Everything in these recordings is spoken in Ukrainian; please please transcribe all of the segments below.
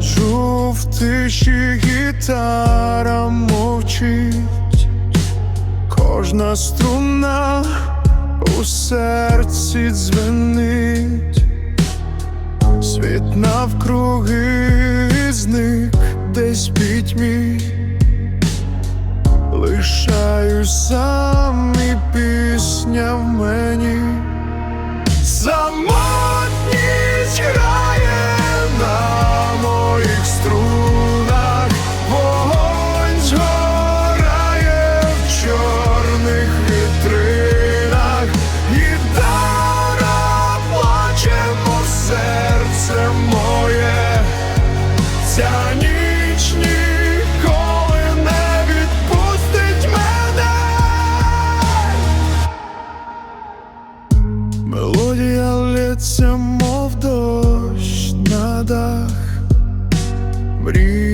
в тиші гітара мовчить, кожна струна у серці дзвенить, світ навкруги зник десь пітьмі, лишаюсь сам і пісня в мені. Самотність Мелодія лється, мов дощ на дах, мрії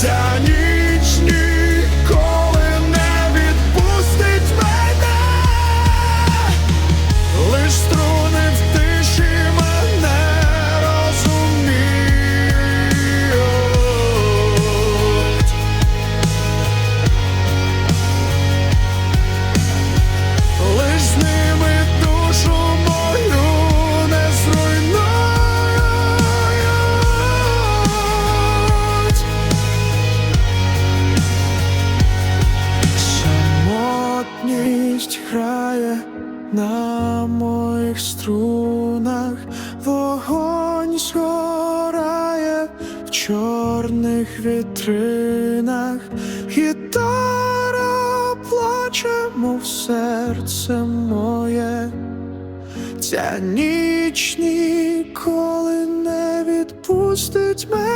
ця ніч на моїх струнах, вогонь згорає в чорних вітринах, гітара плаче, мов серце моє, ця ніч ніколи не відпустить мене.